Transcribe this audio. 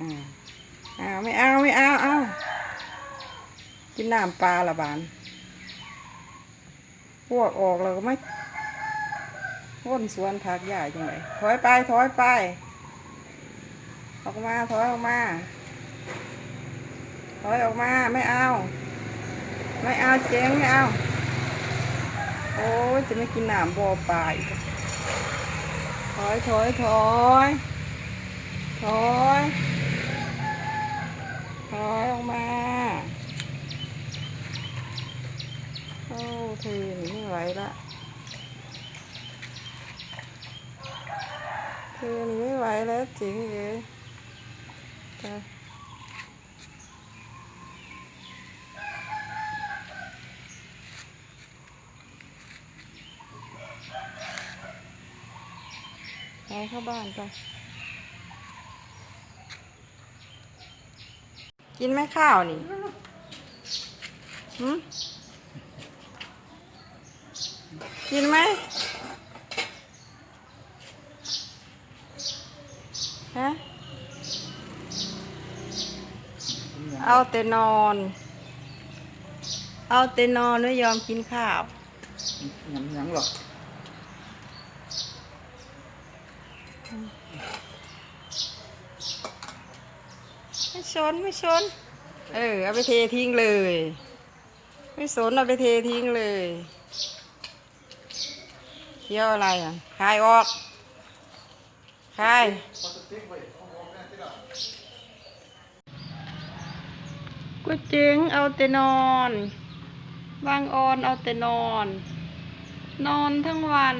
อ่าเอาไม่เอาไม่เอาเอากินน้ำปลาละบานพวกออกเราก็ไม่วนสวนผักใหญ่จังไงถอยไปถอยไป ออกมาถอยออกมาถอยออกมาไม่เอา ไม่เอาเจ๊งไม่เอา โอ้ยจะไม่กินน้ำบอปลาอีกถอยถอยถอยถอยถอยออกมา โอ้เธอหนีไม่ไหวละเธอหนีไม่ไหวแล้วจริงเลยไปไปเข้าบ้านไปกินไหมข้าวนี่หืม กินไหมฮะเอาแต่นอน เอาแต่นอนไม่ยอมกินข้าวหยังหยังหรอกไม่ชนไม่ชน เออ เอาไปเททิ้งเลย ไม่สนเอาไปเททิ้งเลย เที่ยวอะไรอะคายออกคายกูเจ๋งเอาแต่นอนบางออนเอาแต่นอน นอนทั้งวัน